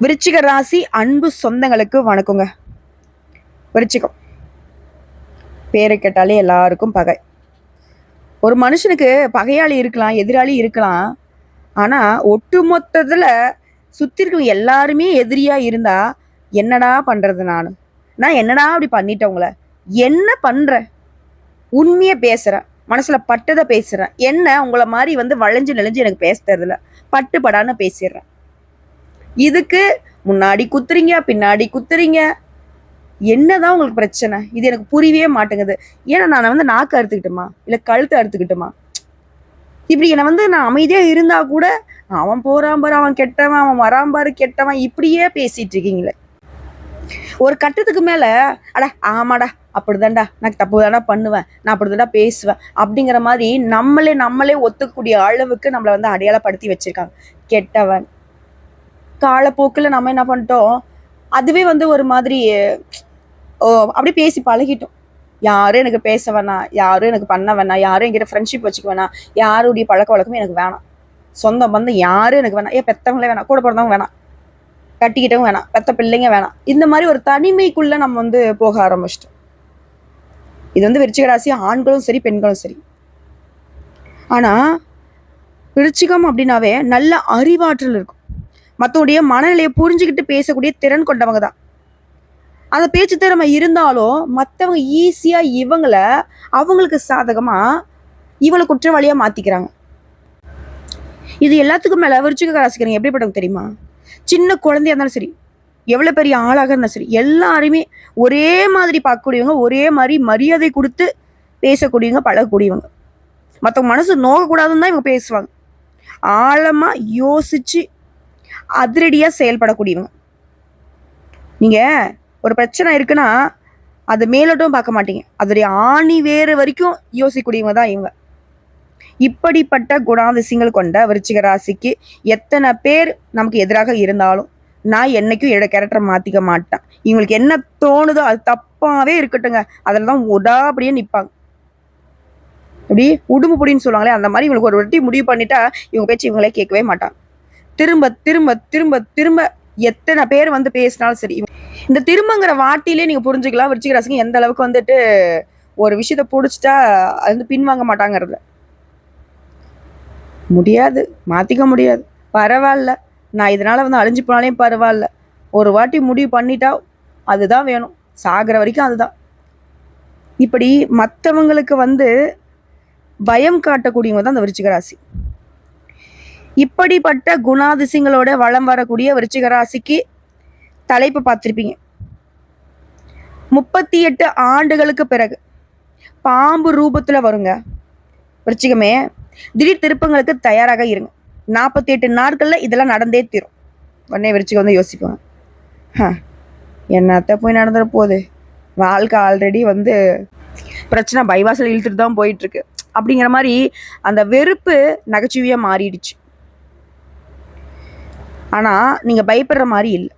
விருச்சிக ராசி அன்பு சொந்தங்களுக்கு வணக்கங்க. விருச்சிகம். பேரை கேட்டாலே எல்லாருக்கும் பகை. ஒரு மனுஷனுக்கு பகையாளி இருக்கலாம் எதிராளி இருக்கலாம். ஆனா ஒட்டுமொத்தத்தில் சுற்றி சுத்தி இருக்கவங்க எல்லாருமே எதிரியா இருந்தா என்னடா பண்றது நான்? நான் என்னடா அப்படி பண்ணிட்டவங்கள என்ன பண்ற? உண்மையை பேசுறேன். மனசுல பட்டதை பேசுறேன். என்ன உங்களை மாதிரி வந்து வளைஞ்சு நெளிஞ்சு எனக்கு பேச தெரியல. பட்டு படான்னு பேசிடுறேன். இதுக்கு முன்னாடி குத்துறீங்க பின்னாடி குத்துறீங்க. என்னதான் உங்களுக்கு பிரச்சனை? இது எனக்கு புரியவே மாட்டேங்குது. ஏன்னா நான் வந்து நாக்கு அறுத்துக்கிட்டுமா? இல்லை கழுத்து அறுத்துக்கிட்டுமா? இப்படி என்னை வந்து நான் அமைதியாக இருந்தால் கூட அவன் போறான் பாரு அவன் கெட்டவன் அவன் வரான் பாரு கெட்டவன் இப்படியே பேசிட்டு இருக்கீங்களே. ஒரு கட்டத்துக்கு மேல அடா ஆமாடா அப்படிதான்டா நான் தப்பு தானே பண்ணுவேன் நான் அப்படிதான்டா பேசுவேன் அப்படிங்கிற மாதிரி நம்மளே நம்மளே ஒத்துக்கூடிய அளவுக்கு நம்மளை வந்து அடையாளப்படுத்தி வச்சிருக்காங்க. கெட்டவன் காலப்போக்கில் நம்ம என்ன பண்ணிட்டோம்? அதுவே வந்து ஒரு மாதிரி ஓ அப்படி பேசி பழகிட்டோம். யாரும் எனக்கு பேச வேணாம் யாரும் எனக்கு பண்ண வேணாம் யாரும் என்கிட்ட ஃப்ரெண்ட்ஷிப் வச்சுக்க வேணாம் யாருடைய பழக்க வழக்கமும் எனக்கு வேணாம். சொந்த பந்தம் யாரும் எனக்கு வேணாம். ஏன் பெத்தவங்களே வேணாம் கூட பிறந்தவங்க வேணாம். கட்டிக்கிட்டவங்க வேணாம் பெத்த பிள்ளைங்க வேணாம். இந்த மாதிரி ஒரு தனிமைக்குள்ள நம்ம வந்து போக ஆரம்பிச்சிட்டோம். இது வந்து விருச்சிக ராசி ஆண்களும் சரி பெண்களும் சரி. ஆனால் விருச்சிகம் அப்படின்னாவே நல்ல அறிவாற்றல் இருக்கும். மற்றவுடைய மனநிலையை புரிஞ்சுக்கிட்டு பேசக்கூடிய திறன் கொண்டவங்க தான். அந்த பேச்சு திறமை இருந்தாலும் மற்றவங்க ஈஸியாக இவங்களை அவங்களுக்கு சாதகமாக இவங்களை குற்றவாளியாக மாற்றிக்கிறாங்க இது எல்லாத்துக்கும் மேலே விருச்சிக ராசிக்கிறீங்க எப்படிப்பட்டவங்க தெரியுமா? சின்ன குழந்தையா இருந்தாலும் சரி எவ்வளோ பெரிய ஆளாக இருந்தாலும் சரி எல்லாருமே ஒரே மாதிரி பார்க்கக்கூடியவங்க ஒரே மாதிரி மரியாதை கொடுத்து பேசக்கூடியவங்க பழகக்கூடியவங்க. மற்றவங்க மனசு நோகக்கூடாதுன்னு தான் இவங்க பேசுவாங்க. ஆழமாக யோசித்து அதிரடியாக செயல்படக்கூடியவங்க. நீங்கள் ஒரு பிரச்சனை இருக்குன்னா அது மேலோட்டும் பார்க்க மாட்டீங்க. அதோடைய ஆணி வேறு வரைக்கும் யோசிக்கக்கூடியவங்க தான் இவங்க. இப்படிப்பட்ட குணாதிசயங்கள் கொண்ட விருச்சிக ராசிக்கு எத்தனை பேர் நமக்கு எதிராக இருந்தாலும் நான் என்னைக்கும் என்னோட கேரக்டரை மாற்றிக்க மாட்டேன். இவங்களுக்கு என்ன தோணுதோ அது தப்பாகவே இருக்கட்டுங்க. அதில் தான் உடாபடியே நிற்பாங்க இப்படி உடும்பு புடின்னு சொல்லுவாங்களே அந்த மாதிரி இவங்களுக்கு ஒரு வாட்டி முடிவு பண்ணிட்டா இவங்க பேச்சு இவங்களே கேட்கவே மாட்டாங்க. திரும்ப திரும்ப திரும்ப திரும்ப எத்தனை பேர் வந்து பேசினாலும் சரி இந்த திரும்பங்கிற வார்த்தையிலே நீங்க புரிஞ்சுக்கலாம். விருச்சிகராசிங்க எந்த அளவுக்கு வந்துட்டு ஒரு விஷயத்த பிடிச்சிட்டா அது வந்து பின்வாங்க மாட்டாங்கிறது. முடியாது. மாத்திக்க முடியாது. பரவாயில்ல. நான் இதனால வந்து அழிஞ்சு போனாலே பரவாயில்ல. ஒரு வாட்டி முடிவு பண்ணிட்டா அதுதான் வேணும். சாகிற வரைக்கும் அதுதான். இப்படி மற்றவங்களுக்கு வந்து பயம் காட்டக்கூடியவங்க தான் அந்த விருச்சிகராசி இப்படிப்பட்ட குணாதிசயங்களோட வளம் வரக்கூடிய விருச்சிகராசிக்கு தலைப்பு பார்த்துருப்பீங்க. முப்பத்தி எட்டு ஆண்டுகளுக்கு பிறகு பாம்பு ரூபத்தில் வருங்க. விருச்சிகமே திடீர் திருப்பங்களுக்கு தயாராக இருங்க. நாற்பத்தி எட்டு நாட்களில் இதெல்லாம் நடந்தே தீரும். உடனே விருச்சிகம் வந்து யோசிப்பாங்க. என்னத்த போய் நடந்துட போகுது? வாழ்க்கை ஆல்ரெடி வந்து பிரச்சனை பைவாசல் இழுத்துட்டு தான் போயிட்டுருக்கு அப்படிங்கிற மாதிரி அந்த வெறுப்பு நகைச்சுவையாக மாறிடுச்சு. ஆனால் நீங்கள் பயப்படுற மாதிரி இல்லை.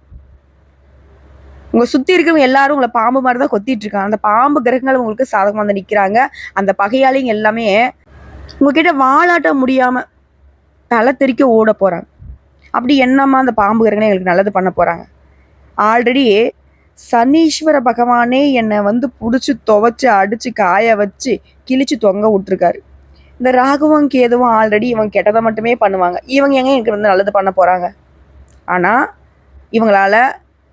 உங்கள் சுற்றி இருக்கிறவங்க எல்லாரும் உங்களை பாம்பு மாதிரி தான் கொத்திட்டு இருக்காங்க அந்த பாம்பு கிரகங்கள் உங்களுக்கு சாதகம் வந்து நிற்கிறாங்க அந்த பகையாளிங்க எல்லாமே உங்ககிட்ட வாழாட்ட முடியாமல் தலை தெறிக்க ஓட போகிறாங்க அப்படி என்னம்மா அந்த பாம்பு கிரகணை எங்களுக்கு நல்லது பண்ண போகிறாங்க ஆல்ரெடி சனீஸ்வர பகவானே என்னை வந்து பிடிச்சி துவைச்சி அடித்து காய வச்சு கிழிச்சு தொங்க விட்டுருக்காரு. இந்த ராகவம் கேதுவும் ஆல்ரெடி இவங்க கெட்டதை மட்டுமே பண்ணுவாங்க. இவங்க எங்க எனக்கு வந்து நல்லது பண்ண போகிறாங்க ஆனால் இவங்களால்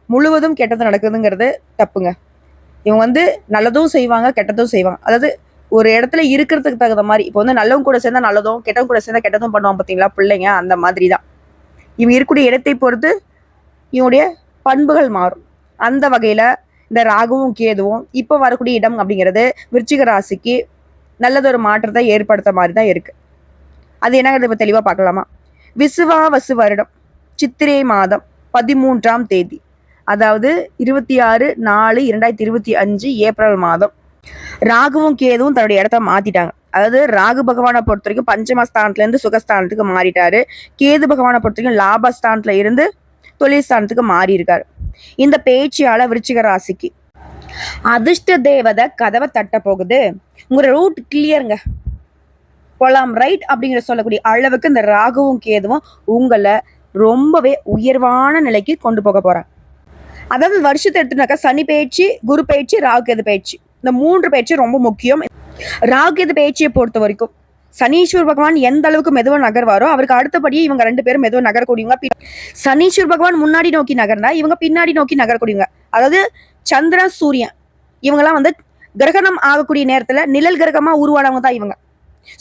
முழுவதும் கெட்டது நடக்குதுங்கிறது தப்புங்க. இவங்க வந்து நல்லதும் செய்வாங்க கெட்டதும் செய்வாங்க. அதாவது ஒரு இடத்துல இருக்கிறதுக்கு தகுந்த மாதிரி இப்போ வந்து நல்லவங்க கூட சேர்ந்தா நல்லதும் கெட்டவங்க கூட சேர்ந்தா கெட்டதும் பண்ணுவாங்க பார்த்தீங்களா பிள்ளைங்க அந்த மாதிரி தான் இவங்க இருக்கக்கூடிய இடத்தை பொறுத்து இவங்களுடைய பண்புகள் மாறும். அந்த வகையில் இந்த ராகுவும் கேதுவும் இப்போ வரக்கூடிய இடம் அப்படிங்கிறது விருச்சிக ராசிக்கு நல்லதொரு மாற்றத்தை ஏற்படுத்த மாதிரி தான் இருக்குது அது என்னங்கிறது இப்போ தெளிவாக பார்க்கலாமா? விசுவா வசு வருடம். சித்திரை மாதம் பதிமூன்றாம் தேதி அதாவது இருபத்தி ஆறு நாலு இரண்டாயிரத்தி இருபத்தி அஞ்சு ஏப்ரல் மாதம். ராகுவும் கேதுவும் தன்னுடைய இடத்த மாத்திட்டாங்க. அதாவது ராகு பகவானை பொறுத்த வரைக்கும் பஞ்சமஸ்தானத்துல இருந்து சுகஸ்தானத்துக்கு மாறிட்டாரு. கேது பகவானை பொறுத்த வரைக்கும் லாபஸ்தானத்துல இருந்து தொழில் ஸ்தானத்துக்கு மாறி இருக்காரு இந்த பேச்சியால விருச்சிக ராசிக்கு அதிர்ஷ்ட தேவதை கதவை தட்ட போகுது. உங்க ரூட் கிளியருங்க போலாம் ரைட் அப்படிங்கிற சொல்லக்கூடிய அளவுக்கு இந்த ராகுவும் கேதுவும் உங்களை ரொம்பவே உயர்வான நிலைக்கு கொண்டு போக போகிறேன் அதாவது வருஷத்தை எடுத்துனாக்கா சனி பயிற்சி குரு பயிற்சி ராகுகேது பயிற்சி இந்த மூன்று பயிற்சி ரொம்ப முக்கியம். ராகுகேது பயிற்சியை பொறுத்த வரைக்கும் சனீஸ்வர் பகவான் எந்த அளவுக்கு மெதுவாக நகர்வாரோ அவருக்கு அடுத்தபடியே இவங்க ரெண்டு பேரும் மெதுவாக நகரக்கூடியவங்க. பி- சனீஸ்வர் பகவான் முன்னாடி நோக்கி நகர்ந்தா இவங்க பின்னாடி நோக்கி நகரக்கூடியவங்க. அதாவது சந்திரன் சூரியன் இவங்கெல்லாம் வந்து கிரகணம் ஆகக்கூடிய நேரத்தில் நிழல் கிரகமாக உருவானவங்க தான் இவங்க.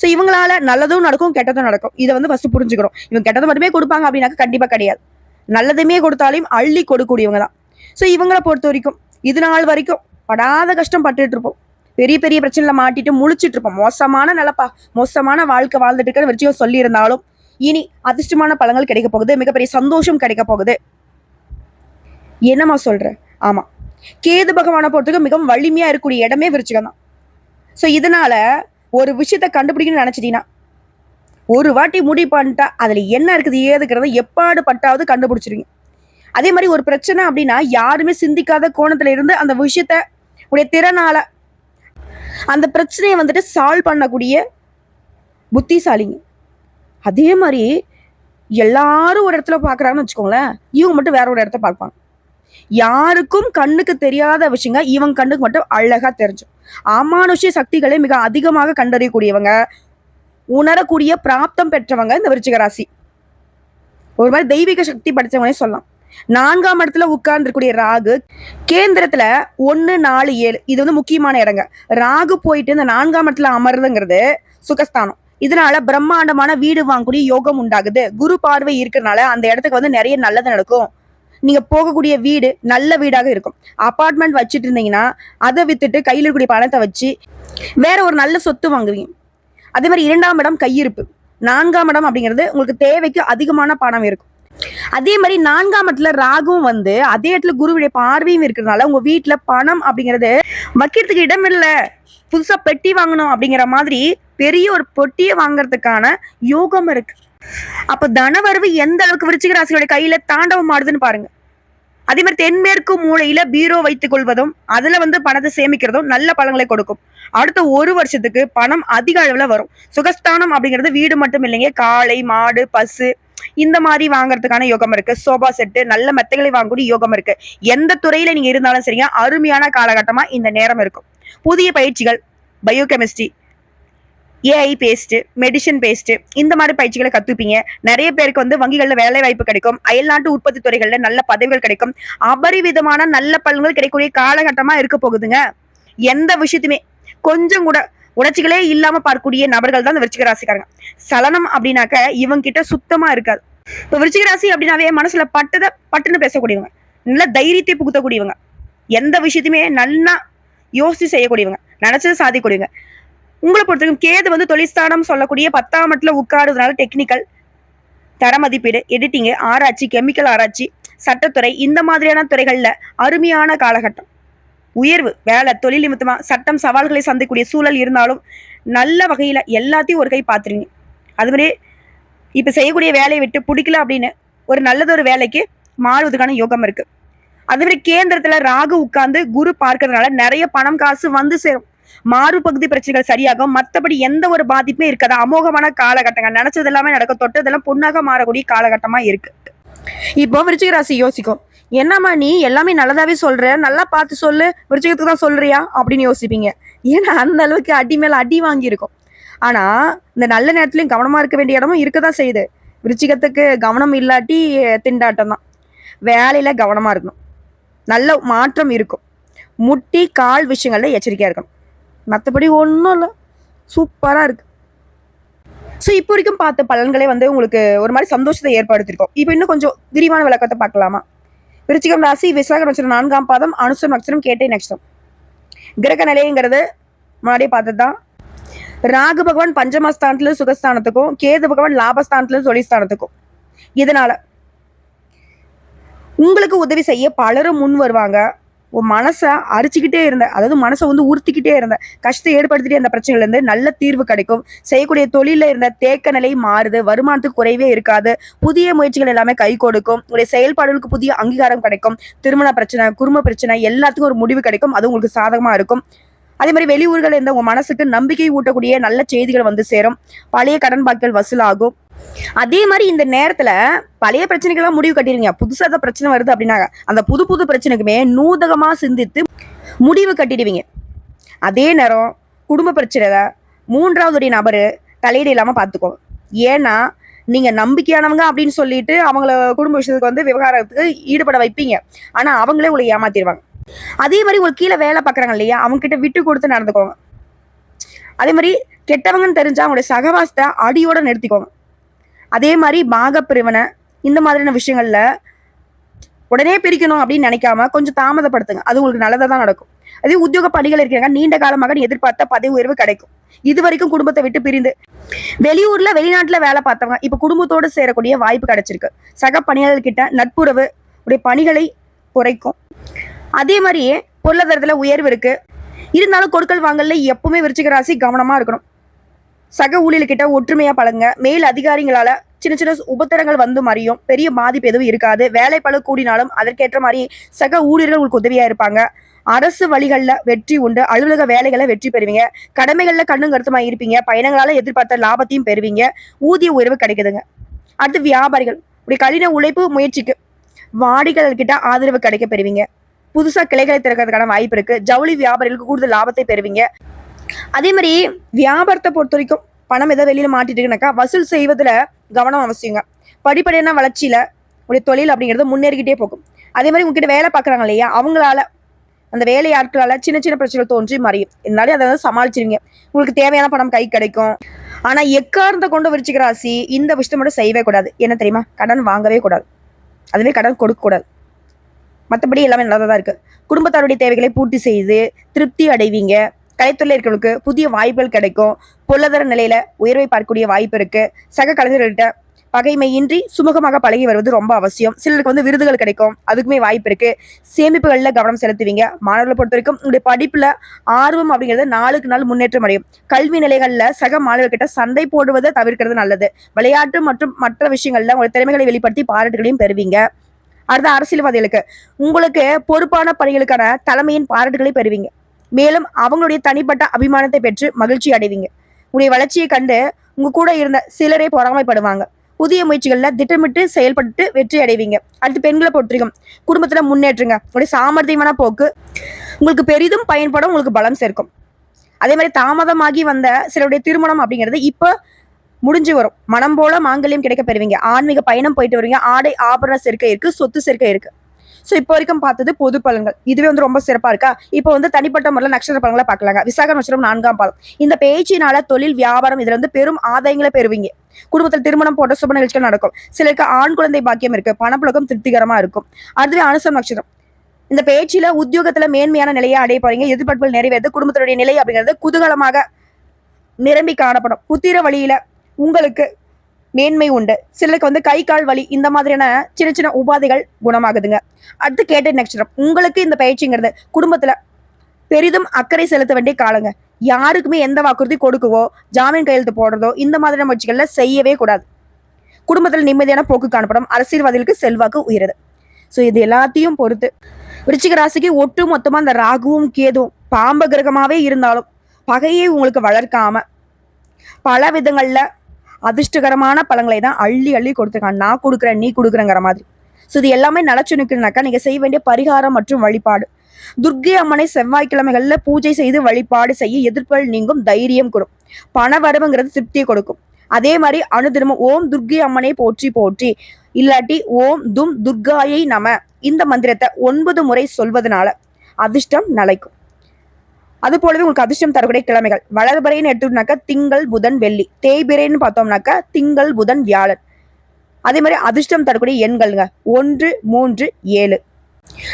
ஸோ இவங்களால நல்லதும் நடக்கும் கெட்டதும் நடக்கும். இதை வந்து ஃபர்ஸ்ட் புரிஞ்சுக்கிறோம் இவங்க கெட்டதை மட்டுமே கொடுப்பாங்க அப்படின்னாக்க கண்டிப்பாக கிடையாது. நல்லதுமே கொடுத்தாலையும் அள்ளி கொடுக்கக்கூடியவங்க தான். ஸோ இவங்களை பொறுத்த வரைக்கும் இது நாள் வரைக்கும் படாத கஷ்டம் பட்டுட்டு இருப்போம். பெரிய பெரிய பிரச்சனையில் மாட்டிட்டு முழிச்சிட்டு இருப்போம். மோசமான நிலப்பா மோசமான வாழ்க்கை வாழ்ந்துட்டு இருக்கிற வரைக்கும் சொல்லியிருந்தாலும் இனி அதிர்ஷ்டமான பழங்கள் கிடைக்க போகுது. மிகப்பெரிய சந்தோஷம் கிடைக்க போகுது. என்னம்மா சொல்ற? ஆமா. கேது பகவானை பொறுத்தவரைக்கும் மிகவும் வலிமையா இருக்கக்கூடிய இடமே விருச்சிகம் தான் ஸோ இதனால ஒரு விஷயத்த கண்டுபிடிக்கணும்னு நினைச்சிட்டீங்கன்னா ஒரு வாட்டி முடிவு பண்ணிட்டா அதில் என்ன இருக்குது ஏதுக்கிறத எப்பாடு பட்டாவது கண்டுபிடிச்சிருவீங்க. அதே மாதிரி ஒரு பிரச்சனை அப்படின்னா யாருமே சிந்திக்காத கோணத்துல இருந்து அந்த விஷயத்த உடைய திறனால அந்த பிரச்சனையை வந்துட்டு சால்வ் பண்ணக்கூடிய புத்திசாலிங்க. அதே மாதிரி எல்லாரும் ஒரு இடத்துல பார்க்குறாங்கன்னு வச்சுக்கோங்களேன் இவங்க மட்டும் வேற ஒரு இடத்த பார்ப்பாங்க. யாருக்கும் கண்ணுக்கு தெரியாத விஷயங்க இவங்க கண்ணுக்கு மட்டும் அழகா தெரிஞ்சும். அமானுஷ்ய சக்திகளை மிக அதிகமாக கண்டறியக்கூடியவங்க உணரக்கூடிய பிராப்தம் பெற்றவங்க இந்த விருச்சிக ராசி. ஒரு மாதிரி தெய்வீக சக்தி படிச்சவனே சொல்லலாம். நான்காம் இடத்துல உட்கார்ந்துருக்கூடிய ராகு கேந்திரத்துல ஒன்னு நாலு ஏழு இது வந்து முக்கியமான இடங்க. ராகு போயிட்டு இந்த நான்காம் இடத்துல அமருதுங்கிறது சுகஸ்தானம். இதனால பிரம்மாண்டமான வீடு வாங்கக்கூடிய யோகம் உண்டாகுது. குரு பார்வை இருக்கிறனால அந்த இடத்துக்கு வந்து நிறைய நல்லது நடக்கும். நீங்க போகக்கூடிய வீடு நல்ல வீடாக இருக்கும். அபார்ட்மெண்ட் வச்சுட்டு இருந்தீங்கன்னா அதை வித்துட்டு கையில் இருக்கக்கூடிய பணத்தை வச்சு வேற ஒரு நல்ல சொத்து வாங்குவீங்க. அதே மாதிரி இரண்டாம் இடம் கையிருப்பு. நான்காம் இடம் அப்படிங்கிறது உங்களுக்கு தேவைக்கு அதிகமான பணம் இருக்கும். அதே மாதிரி நான்காம் இடத்துல ராகுவும் வந்து அதே இடத்துல குருவுடைய பார்வையும் இருக்கிறதுனால உங்க வீட்டுல பணம் அப்படிங்கிறது வைக்கிறதுக்கு இடம் இல்ல புதுசா பெட்டி வாங்கணும் அப்படிங்கிற மாதிரி பெரிய ஒரு பொட்டியை வாங்குறதுக்கான யோகம் இருக்கு. அப்ப தனவரவு எந்த அளவுக்கு விருச்சிக ராசியோட கையில தாண்டவம் ஆடுதுன்னு பாருங்க. அதே மாதிரி தென்மேற்கு மூலையில பீரோ வைத்துக் கொள்வதும் அதுல வந்து பணத்தை சேமிக்கிறதும் நல்ல பலன்களை கொடுக்கும். அடுத்த ஒரு வருஷத்துக்கு பணம் அதிக அளவுல வரும். சுகஸ்தானம் அப்படிங்கிறது வீடு மட்டும் இல்லைங்க. காளை மாடு பசு இந்த மாதிரி வாங்குறதுக்கான யோகம் இருக்கு. சோபா செட்டு நல்ல மெத்தைகளை வாங்கக்கூடிய யோகம் இருக்கு. எந்த துறையில நீங்க இருந்தாலும் சரிங்க அருமையான காலகட்டமா இந்த நேரம் இருக்கும். புதிய பயிற்சிகள் biochemistry AI based medicine based இந்த மாதிரி பயிற்சிகளை கத்துப்பீங்க. நிறைய பேருக்கு வந்து வங்கிகளில் வேலை வாய்ப்பு கிடைக்கும். அயல்நாட்டு உற்பத்தி துறைகளில் நல்ல பதவிகள் கிடைக்கும். அபரிவிதமான நல்ல பலன்கள் கிடைக்கக்கூடிய காலகட்டமா இருக்க போகுதுங்க. எந்த விஷயத்துமே கொஞ்சம் கூட உணர்ச்சிகளே இல்லாம பார்க்கக்கூடிய நபர்கள் தான் இந்த விருச்சிக ராசிக்காரங்க. சலனம் அப்படின்னாக்க இவங்க கிட்ட சுத்தமா இருக்காது. இப்போ விருச்சிக ராசி அப்படின்னாவே மனசுல பட்டதை பட்டுன்னு பேசக்கூடியவங்க. நல்ல தைரியத்தை புகுத்தக்கூடியவங்க. எந்த விஷயத்தையுமே நல்லா யோசித்து செய்யக்கூடியவங்க. நினைச்சது சாதிக்கூடியவங்க உங்களை பொறுத்தவரைக்கும் கேது வந்து தொழிற்சானம் சொல்லக்கூடிய பத்தாம் இடத்துல உட்காருறதுனால டெக்னிக்கல் தர மதிப்பீடு எடிட்டிங்கு ஆராய்ச்சி கெமிக்கல் ஆராய்ச்சி சட்டத்துறை இந்த மாதிரியான துறைகள்ல அருமையான காலகட்டம். உயர்வு வேலை தொழில் நிமித்தமா சட்டம் சவால்களை சந்திக்கக்கூடிய சூழல் இருந்தாலும் நல்ல வகையில எல்லாத்தையும் ஒரு கை பார்த்துருங்க. அது மாதிரி இப்போ செய்யக்கூடிய வேலையை விட்டு பிடிக்கல அப்படின்னு ஒரு நல்லதொரு வேலைக்கு மாறுவதற்கான யோகம் இருக்கு. அது மாதிரி கேந்திரத்துல ராகு உட்கார்ந்து குரு பார்க்கறதுனால நிறைய பணம் காசு வந்து சேரும். மாறு பகுதி பிரச்சனைகள் சரியாகும். மத்தபடி எந்த ஒரு பாதிப்புமே இருக்காது. அமோகமான காலகட்டங்கள். நினைச்சது எல்லாமே நடக்கும். தொட்டதெல்லாம் பொண்ணாக மாறக்கூடிய காலகட்டமா இருக்கு. இப்போ விருச்சிக ராசி யோசிக்கும். என்னம்மா நீ எல்லாமே நல்லதாவே சொல்ற? நல்லா பார்த்து சொல்லு. விருச்சிகத்துக்கு தான் சொல்றியா? அப்படின்னு யோசிப்பீங்க. ஏன்னா அந்த அளவுக்கு அடி மேல அடி வாங்கியிருக்கும். ஆனா இந்த நல்ல நேரத்துலயும் கவனமா இருக்க வேண்டிய இடமும் இருக்கதான் செய்யுது. விருச்சிகத்துக்கு கவனம் இல்லாட்டி திண்டாட்டம் தான். வேலையில கவனமா இருக்கணும். நல்ல மாற்றம் இருக்கும். முட்டி கால் விஷயங்கள்ல எச்சரிக்கையா இருக்கணும். மற்றபடி ஒன்றும் இல்லை. சூப்பராக இருக்குது ஸோ இப்போ வரைக்கும் பார்த்த பலன்களே வந்து உங்களுக்கு ஒரு மாதிரி சந்தோஷத்தை ஏற்படுத்திருக்கோம். இப்போ இன்னும் கொஞ்சம் விரிவான விளக்கத்தை பார்க்கலாமா? விருச்சிகம் ராசி விசாக நட்சத்திரம் நான்காம் பாதம் அனுசரம் நட்சத்திரம் கேட்டை நட்சத்திரம். கிரக நிலையங்கிறது முன்னாடியே பார்த்தது தான் ராகு பகவான் பஞ்சமஸ்தானத்துல சுகஸ்தானத்துக்கும் கேது பகவான் லாபஸ்தானத்துல தொழில்ஸ்தானத்துக்கும். இதனால உங்களுக்கு உதவி செய்ய பலரும் முன் வருவாங்க. உன் மனசை அரிச்சுக்கிட்டே இருந்த அதாவது மனசை வந்து உறுத்திக்கிட்டே இருந்த கஷ்டத்தை ஏற்படுத்திட்டே அந்த பிரச்சனையில இருந்து நல்ல தீர்வு கிடைக்கும். செய்யக்கூடிய தொழில இருந்த தேக்க நிலை மாறுது வருமானத்துக்கு குறைவே இருக்காது புதிய முயற்சிகள் எல்லாமே கை கொடுக்கும் உங்களுடைய செயல்பாடுகளுக்கு புதிய அங்கீகாரம் கிடைக்கும் திருமண பிரச்சனை குடும்ப பிரச்சனை எல்லாத்துக்கும் ஒரு முடிவு கிடைக்கும் அது உங்களுக்கு சாதகமா இருக்கும். அதே மாதிரி வெளியூர்கள் இருந்த உங்க மனசுக்கு நம்பிக்கை ஊட்டக்கூடிய நல்ல செய்திகள் வந்து சேரும். பழைய கடன் பாக்கிகள் வசூலாகும். அதே மாதிரி இந்த நேரத்துல பழைய பிரச்சனைகள்லாம் முடிவு கட்டிருங்க புதுசா ஏதாவது பிரச்சனை வருது அப்படின்னாங்க. அந்த புது புது பிரச்சனைக்குமே நூதகமா சிந்தித்து முடிவு கட்டிடுவீங்க. அதே நேரம் குடும்ப பிரச்சனை மூன்றாவது நபர் தலையீடு இல்லாம பார்த்துக்கோங்க ஏன்னா நீங்க நம்பிக்கையானவங்க அப்படின்னு சொல்லிட்டு அவங்கள குடும்ப விஷயத்துக்கு வந்து விவகாரத்துக்கு ஈடுபட வைப்பீங்க. ஆனா அவங்களே உங்களை ஏமாத்திடுவாங்க. அதே மாதிரி உங்களுக்கு கீழே வேலை பார்க்குறாங்க இல்லையா அவங்க கிட்ட விட்டு கொடுத்து நடந்துக்கோங்க. அதே மாதிரி கெட்டவங்கன்னு தெரிஞ்சா அவங்களுடைய சகவாசத்தை அடியோட நிறுத்திக்கோங்க. அதே மாதிரி பாகப்பிரிவினை இந்த மாதிரியான விஷயங்கள்ல உடனே பிரிக்கணும் அப்படின்னு நினைக்காம கொஞ்சம் தாமதப்படுத்துங்க. அது உங்களுக்கு நல்லதாக தான் நடக்கும். அதே உத்தியோக பணிகள் இருக்கிறாங்க நீண்ட காலமாக நீ எதிர்பார்த்த பதவி உயர்வு கிடைக்கும். இது வரைக்கும் குடும்பத்தை விட்டு பிரிந்து வெளியூர்ல வெளிநாட்டுல வேலை பார்த்தவங்க இப்ப குடும்பத்தோடு சேரக்கூடிய வாய்ப்பு கிடைச்சிருக்கு. சக பணியாளர்கிட்ட நட்புறவு உடைய பணிகளை குறைக்கும். அதே மாதிரியே பொருளாதாரத்தில் உயர்வு இருக்கு. இருந்தாலும் கொடுக்கல் வாங்கல எப்பவுமே விருச்சிக ராசி கவனமாக இருக்கணும். சக ஊழியர்கிட்ட ஒற்றுமையாக பழங்க மேல் அதிகாரிகளால் சின்ன சின்ன உபத்திரங்கள் வந்து மறியும் பெரிய பாதிப்பு எதுவும் இருக்காது. வேலை பழு கூடினாலும் அதற்கேற்ற மாதிரி சக ஊழியர்கள் உங்களுக்கு உதவியாக இருப்பாங்க. அரசு வழிகளில் வெற்றி உண்டு. அலுவலக வேலைகளை வெற்றி பெறுவீங்க. கடமைகளில் கண்ணும் கருத்துமாக இருப்பீங்க. பயணங்களால் எதிர்பார்த்த லாபத்தையும் பெறுவீங்க. ஊதிய உயர்வு கிடைக்குதுங்க. அடுத்து வியாபாரிகள். இப்படி கடின உழைப்பு முயற்சிக்கு வாடிக்கையாளர்கிட்ட ஆதரவு கிடைக்க பெறுவீங்க. புதுசா கிளைகளை திறக்கிறதுக்கான வாய்ப்பு இருக்கு. ஜவுளி வியாபாரிகளுக்கு கூடுதல் லாபத்தை பெறுவீங்க. அதே மாதிரி வியாபாரத்தை பொறுத்த வரைக்கும் பணம் எதாவது வெளியில மாட்டிட்டு இருக்குனாக்கா வசூல் செய்வதில் கவனம் அவசியங்க. படிப்படியான வளர்ச்சியில உடைய தொழில் அப்படிங்கிறது முன்னேறிக்கிட்டே போகும். அதே மாதிரி உங்ககிட்ட வேலை பார்க்குறாங்க இல்லையா? அவங்களால அந்த வேலை ஆட்களால் சின்ன சின்ன பிரச்சனைகள் தோன்றி மறையும் இருந்தாலும் அதை வந்து சமாளிச்சிருவீங்க உங்களுக்கு தேவையான பணம் கை கிடைக்கும். ஆனா எக்கார்ந்த கொண்டு விருச்சிக ராசி இந்த விஷயத்தை மட்டும் செய்யவே கூடாது. என்ன தெரியுமா? கடன் வாங்கவே கூடாது. அதுவே கடன் கொடுக்க கூடாது மற்றபடி எல்லாமே நல்லதாக தான் இருக்குது குடும்பத்தாருடைய தேவைகளை பூர்த்தி செய்து திருப்தி அடைவீங்க. கலைத்துறையில் இருக்கிறவங்களுக்கு புதிய வாய்ப்புகள் கிடைக்கும். பொருளாதார நிலையில உயர்வை பார்க்கக்கூடிய வாய்ப்பு இருக்கு. சக கலைஞர்கள்ட்ட பகைமையின்றி சுமூகமாக பழகி வருவது ரொம்ப அவசியம். சிலருக்கு வந்து விருதுகள் கிடைக்கும். அதுக்குமே வாய்ப்பு இருக்கு. சேமிப்புகளில் கவனம் செலுத்துவீங்க. மாணவர்களை பொறுத்த வரைக்கும் உங்களுடைய படிப்புல ஆர்வம் அப்படிங்கிறது நாளுக்கு நாள் முன்னேற்றம் அடையும். கல்வி நிலைகள்ல சக மாணவர்கிட்ட சண்டை போடுவதை தவிர்க்கிறது நல்லது. விளையாட்டு மற்றும் மற்ற விஷயங்கள்ல உங்களுடைய திறமைகளை வெளிப்படுத்தி பாராட்டுகளையும் பெறுவீங்க. அடுத்த அரசியல்வாதிகளுக்கு. உங்களுக்கு பொறுப்பான பணிகளுக்கான தலைமையின் பாராட்டுகளை பெறுவீங்க. மேலும் அவங்களுடைய தனிப்பட்ட அபிமானத்தை பெற்று மகிழ்ச்சி அடைவீங்க. உங்களுடைய வளர்ச்சியை கண்டு உங்க கூட இருந்த சிலரே பொறாமைப்படுவாங்க. புதிய முயற்சிகளில் திட்டமிட்டு செயல்பட்டு வெற்றி அடைவீங்க. அடுத்து பெண்களை பொறுத்திருக்கும் குடும்பத்தில் முன்னேற்றுங்க. உங்களுடைய சாமர்த்தியமான போக்கு உங்களுக்கு பெரிதும் பயன்படும் உங்களுக்கு பலம் சேர்க்கும். அதே மாதிரி தாமதமாகி வந்த சிலருடைய திருமணம் அப்படிங்கிறது இப்போ முடிஞ்சு வரும். மனம் போல மாங்கல்யம் கிடைக்க பெறுவீங்க. ஆன்மீக பயணம் போயிட்டு வருவீங்க. ஆடை ஆபரண சேர்க்கை இருக்கு சொத்து சேர்க்கை இருக்கு. ஸோ இப்போ வரைக்கும் பார்த்தது பொது பலன்கள். இதுவே வந்து ரொம்ப சிறப்பாக இருக்கா? இப்போ வந்து தனிப்பட்ட முறையில் நட்சத்திர பலன்களை பார்க்கலாங்க. விசாக நட்சத்திரம் நான்காம் பாலம் இந்த பேச்சினால தொழில் வியாபாரம் இதில் வந்து பெரும் ஆதாயங்களை பெறுவீங்க. குடும்பத்தில் திருமணம் போன்ற சுப நிகழ்ச்சிகள் நடக்கும். சிலருக்கு ஆண் குழந்தை பாக்கியம் இருக்கு. பணப்புழக்கம் திருப்திகரமாக இருக்கும். அதுவே அனுசம் நட்சத்திரம். இந்த பேச்சில உத்தியோகத்துல மேன்மையான நிலையை அடைய போறீங்க. எதிர்பார்ப்புகள் நிறைவேறது. குடும்பத்தினுடைய நிலை அப்படிங்கிறது குதூகலமாக நிரம்பி காணப்படும். புத்திர வழியில உங்களுக்கு மேன்மை உண்டு. சிலருக்கு வந்து கை கால் வலி இந்த மாதிரியான சின்ன சின்ன உபாதைகள் குணமாகுதுங்க. அடுத்து கேட்ட நட்சத்திரம் உங்களுக்கு இந்த பயிற்சிங்கிறது குடும்பத்துல பெரிதும் அக்கறை செலுத்த வேண்டிய காலங்க. யாருக்குமே எந்த வாக்குறுதி கொடுக்கவோ ஜாமீன் கையெழுத்து போடுறதோ இந்த மாதிரியான முயற்சிகள்ல செய்யவே கூடாது. குடும்பத்தில் நிம்மதியான போக்கு காணப்படும். அரசியல்வாதிகளுக்கு செல்வாக்கு உயருது. ஸோ இது எல்லாத்தையும் பொறுத்து விருச்சிக ராசிக்கு ஒட்டு மொத்தமாக அந்த ராகுவும் கேதுவும் பாம்ப கிரகமாகவே இருந்தாலும் பகையை உங்களுக்கு வளர்க்காம பல விதங்களில் அதிர்ஷ்டகரமான பழங்களை தான் அள்ளி அள்ளி கொடுத்துருக்காங்க. நான் கொடுக்குறேன் நீ கொடுக்குறேங்கிற மாதிரி. ஸோ இது எல்லாமே நிலச்சுனுக்குனாக்கா நீங்கள் செய்ய வேண்டிய பரிகாரம் மற்றும் வழிபாடு. துர்க்கை அம்மனை செவ்வாய்க்கிழமைகளில் பூஜை செய்து வழிபாடு செய்ய எதிர்ப்புகள் நீங்கும் தைரியம் கொடுக்கும் பண வரவுங்கிறது திருப்தியை கொடுக்கும். அதே மாதிரி அனுதினமும் ஓம் துர்க்கை அம்மனை போற்றி போற்றி. இல்லாட்டி ஓம் தும் துர்காயை நம. இந்த மந்திரத்தை ஒன்பது முறை சொல்வதனால அதிர்ஷ்டம் நிலைக்கும். அது போலவே உங்களுக்கு அதிர்ஷ்டம் தரக்கூடிய கிழமைகள். வளர்பிறைன்னு எடுத்துக்கிட்டாக்கா திங்கள் புதன் வெள்ளி. தேய்பிரைன்னு பார்த்தோம்னாக்கா திங்கள் புதன் வியாழன். அதே மாதிரி அதிர்ஷ்டம் தரக்கூடிய எண்கள்ங்க. ஒன்று மூன்று ஏழு.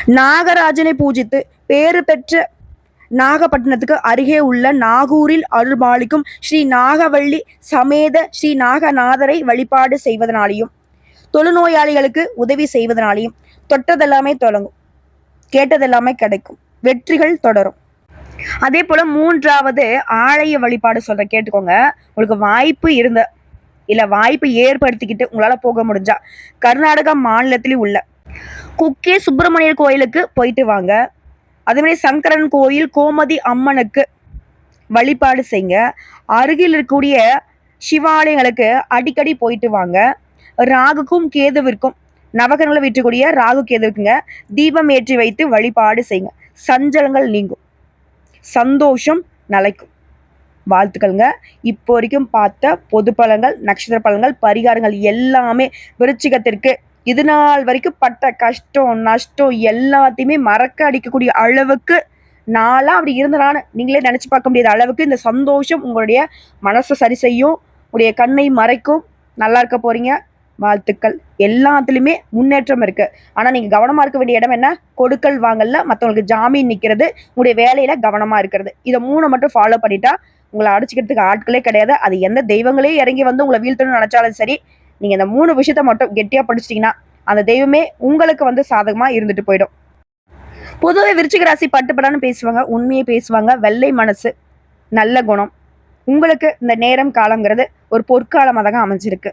நாகராஜனை பூஜித்து பேறு பெற்ற நாகப்பட்டினத்துக்கு அருகே உள்ள நாகூரில் அருள்பாலிக்கும் ஸ்ரீ நாகவள்ளி சமேத ஸ்ரீ நாகநாதரை வழிபாடு செய்வதனாலையும் தொழுநோயாளிகளுக்கு உதவி செய்வதனாலையும் தொட்டதெல்லாமே தொடங்கும். கேட்டதெல்லாமே கிடைக்கும். வெற்றிகள் தொடரும். அதே போல மூன்றாவது ஆலய வழிபாடு சொல்ற கேட்டுக்கோங்க. உங்களுக்கு வாய்ப்பு இருந்த இல்ல வாய்ப்பு ஏற்படுத்திக்கிட்டு உங்களால போக முடிஞ்சா கர்நாடகா மாநிலத்தில் உள்ள குக்கே சுப்பிரமணியர் கோயிலுக்கு போயிட்டு வாங்க. அதேமாதிரி சங்கரன் கோயில் கோமதி அம்மனுக்கு வழிபாடு செய்யுங்க. அருகில் இருக்கக்கூடிய சிவாலயங்களுக்கு அடிக்கடி போயிட்டு வாங்க. ராகுக்கும் கேதுவிற்கும் நவகரங்களை விட்டுக்கூடிய ராகு கேதுவுக்குங்க தீபம் ஏற்றி வைத்து வழிபாடு செய்யுங்க. சஞ்சலங்கள் நீங்கும். சந்தோஷம் நிலைக்கும். வாழ்த்துக்கள்ங்க. இப்போ வரைக்கும் பார்த்த பொது பலங்கள் நட்சத்திர பலங்கள் பரிகாரங்கள் எல்லாமே விருச்சிகத்திற்கு. இது நாள் வரைக்கும் பட்ட கஷ்டம் நஷ்டம் எல்லாத்தையுமே மறக்க அடிக்கக்கூடிய அளவுக்கு நாளாக அப்படி இருந்தனான்னு நீங்களே நினச்சி பார்க்க முடியாத அளவுக்கு இந்த சந்தோஷம் உங்களுடைய மனசை சரி செய்யும் உங்களுடைய கண்ணை மறைக்கும். நல்லா இருக்க போகிறீங்க வாழ்த்துக்கள். எல்லாத்துலேயுமே முன்னேற்றம் இருக்கு. ஆனால் நீங்கள் கவனமாக இருக்க வேண்டிய இடம் என்ன? கொடுக்கல் வாங்கல மற்றவங்களுக்கு ஜாமீன் நிற்கிறது உங்களுடைய வேலையில் கவனமாக இருக்கிறது. இதை மூணை மட்டும் ஃபாலோ பண்ணிட்டா உங்களை அடிச்சுக்கிறதுக்கு ஆட்களே கிடையாது. அது எந்த தெய்வங்களே இறங்கி வந்து உங்களை வீழ்த்தணும்னு நினச்சாலும் சரி நீங்கள் இந்த மூணு விஷயத்த மட்டும் கெட்டியாக படிச்சிட்டிங்கன்னா அந்த தெய்வமே உங்களுக்கு வந்து சாதகமாக இருந்துட்டு போயிடும். பொதுவாக விருச்சிக ராசி பட்டுப்படான்னு பேசுவாங்க உண்மையை பேசுவாங்க. வெள்ளை மனசு நல்ல குணம். உங்களுக்கு இந்த நேரம் காலங்கிறது ஒரு பொற்காலமாக தாங்க அமைஞ்சிருக்கு.